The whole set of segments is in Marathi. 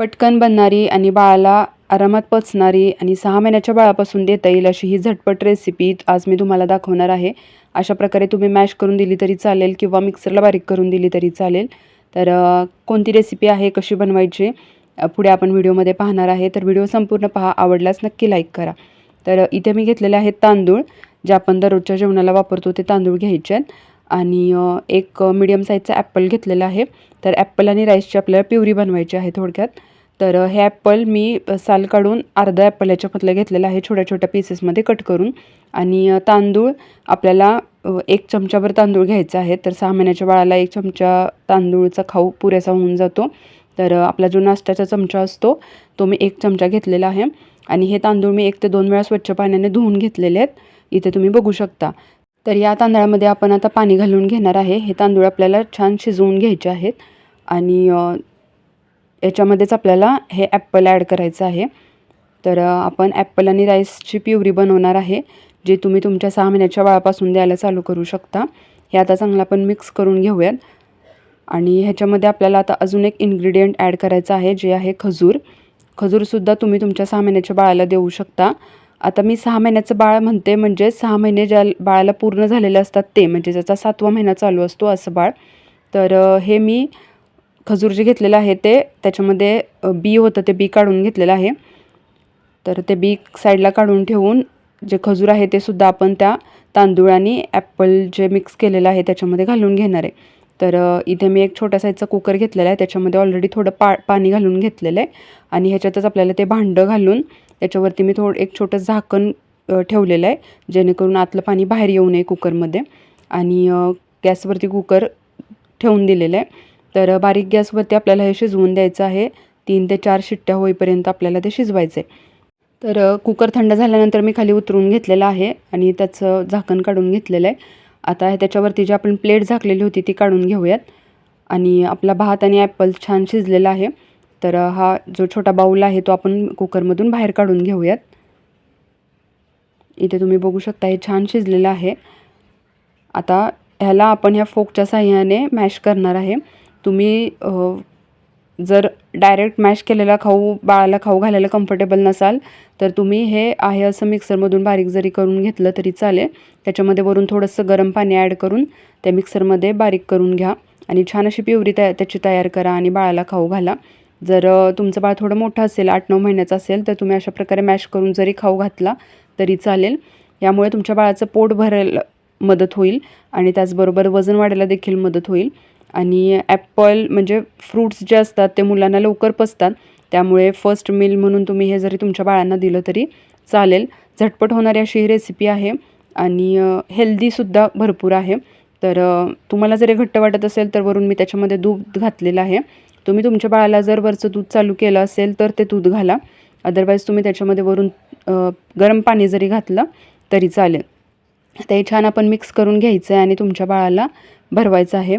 पटकन बनणारी आणि बाळाला आरामात पचणारी आणि सहा महिन्याच्या बाळापासून देता येईल अशी ही झटपट रेसिपी आज मी तुम्हाला दाखवणार आहे. अशा प्रकारे तुम्ही मॅश करून दिली तरी चालेल किंवा मिक्सरला बारीक करून दिली तरी चालेल. तर कोणती रेसिपी आहे कशी बनवायची पुढे आपण व्हिडिओमध्ये पाहणार आहे. तर व्हिडिओ संपूर्ण पहा आवडल्यास नक्की लाईक करा. तर इथे मी घेतलेले आहेत तांदूळ. जे आपण दररोजच्या जेवणाला वापरतो ते तांदूळ घ्यायचे आहेत. आणि एक मिडियम साईजचा ॲपल घेतलेला आहे. तर ॲपल आणि राईसची आपल्याला प्युरी बनवायची आहे थोडक्यात. तर हे ॲपल मी साल काढून अर्धा ॲपल याच्यामधलं घेतलेलं आहे छोट्या छोट्या पीसेसमध्ये कट करून. आणि तांदूळ आपल्याला एक चमचाभर तांदूळ घ्यायचा आहे. तर सहा महिन्याच्या बाळाला एक चमचा तांदूळचा खाऊ पुरेसा होऊन जातो. तर आपला जो नाश्त्याचा चमचा असतो तो मी एक चमचा घेतलेला आहे. आणि हे तांदूळ मी एक ते दोन वेळा स्वच्छ पाण्याने धुवून घेतलेले आहेत. इथे तुम्ही बघू शकता. तर या तांदळामध्ये आपण आता पाणी घालून घेणार आहे. हे तांदूळ आपल्याला छान शिजवून घ्यायचे आहेत. आणि याच्यामध्येच आपल्याला हे ॲप्पल ॲड करायचं आहे. तर आपण ॲप्पल आणि राईसची प्युरी बनवणार आहे जे तुम्ही तुमच्या सहा महिन्याच्या बाळापासून द्यायला चालू करू शकता. हे आता चांगलं आपण मिक्स करून घेऊयात. आणि ह्याच्यामध्ये आपल्याला आता अजून एक इन्ग्रेडियंट ॲड करायचं आहे जे आहे खजूर. खजूरसुद्धा तुम्ही तुमच्या सहा महिन्याच्या बाळाला देऊ शकता. आता मी सहा महिन्याचं बाळ म्हणते म्हणजे सहा महिने ज्या बाळाला पूर्ण झालेले असतात ते म्हणजे ज्याचा सातवा महिना चालू असतो असं बाळ. तर हे मी खजूर जे घेतलेलं आहे ते त्याच्यामध्ये बी होतं ते बी काढून घेतलेलं आहे. तर ते बी साईडला काढून ठेवून जे खजूर आहे ते सुद्धा आपण त्या तांदूळ आणि ॲप्पल जे मिक्स केलेलं आहे त्याच्यामध्ये घालून घेणार आहे. तर इथे मी एक छोट्या साईजचा कुकर घेतलेला आहे त्याच्यामध्ये ऑलरेडी थोडं पा पाणी घालून घेतलेलं आहे. आणि ह्याच्यातच आपल्याला ते भांडं घालून त्याच्यावरती मी थोडं एक छोटं झाकण ठेवलेलं आहे जेणेकरून आतलं पाणी बाहेर येऊ नये कुकरमध्ये. आणि गॅसवरती कुकर ठेवून दिलेलं आहे. तर बारीक गॅसवरती आपल्याला हे शिजवून द्यायचं आहे. तीन ते चार शिट्ट्या होईपर्यंत आपल्याला ते शिजवायचं आहे तर कुकर थंड झाल्यानंतर मी खाली उतरून घेतलेलं आहे आणि त्याचं झाकण काढून घेतलेलं आहे. आता हे त्याच्यावरती जी आपण प्लेट झाकलेली होती ती काढून घेऊयात. आणि आपला भात आणि ॲपल छान शिजलेला आहे. तर हा जो छोटा बाऊल आहे तो आपण कुकरमधून बाहेर काढून घेऊयात. इथे तुम्ही बघू शकता हे छान शिजलेलं आहे. आता ह्याला आपण ह्या फोकच्या साह्याने मॅश करणार आहे. तुम्ही जर डायरेक्ट मॅश केलेला खाऊ बाळाला खाऊ घालायला कम्फर्टेबल नसाल तर तुम्ही हे आहे असं मिक्सरमधून बारीक जरी करून घेतलं तरी चालेल. त्याच्यामध्ये वरून थोडंसं गरम पाणी ॲड करून त्या मिक्सरमध्ये बारीक करून घ्या. आणि छान अशी प्युरी तया त्याची तयार करा आणि बाळाला खाऊ घाला. जर तुमचं बाळ थोडं मोठं असेल आठ नऊ महिन्याचं असेल तर तुम्ही अशा प्रकारे मॅश करून जरी खाऊ घातला तरी चालेल. यामुळे तुमच्या बाळाचं पोट भरायला मदत होईल आणि त्याचबरोबर वजन वाढायला देखील मदत होईल. आणि ॲपल म्हणजे फ्रूट्स जे असतात ते मुलांना लवकर पचतात. त्यामुळे फर्स्ट मील म्हणून तुम्ही हे जरी तुमच्या बाळांना दिलं तरी चालेल. झटपट होणारी अशी ही रेसिपी आहे आणि हेल्दीसुद्धा भरपूर आहे. तर तुम्हाला जरी घट्ट वाटत असेल तर वरून मी त्याच्यामध्ये दूध घातलेलं आहे. तुम्ही तुमच्या बाळाला जर वरचं दूध चालू केलं असेल तर ते दूध घाला. अदरवाईज तुम्ही त्याच्यामध्ये वरून गरम पाणी जरी घातलं तरी चालेल. आता हे छान आपण मिक्स करून घ्यायचं आहे आणि तुमच्या बाळाला भरवायचं आहे.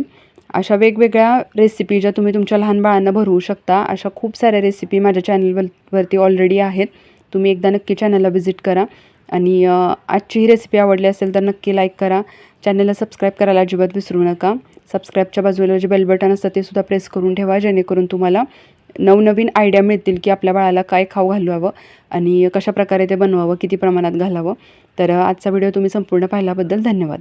अशा वेगवेगळ्या रेसिपी ज्या तुम्ही तुमच्या लहान बाळांना भरवू शकता अशा खूप साऱ्या रेसिपी माझ्या चॅनलवर वरती ऑलरेडी आहेत. तुम्ही एकदा नक्की चॅनलला व्हिजिट करा. आणि आजची ही रेसिपी आवडली असेल तर नक्की लाईक करा. चॅनलला सबस्क्राईब करायला अजिबात विसरू नका. सबस्क्राईबच्या बाजूला जे बेल बटन असतं ते सुद्धा प्रेस करून ठेवा जेणेकरून तुम्हाला नवनवीन आयडिया मिळतील की आपल्या बाळाला काय खाऊ घालवावं आणि कशा प्रकारे ते बनवावं किती प्रमाणात घालावं. तर आजचा व्हिडिओ तुम्ही संपूर्ण पाहिल्याबद्दल धन्यवाद.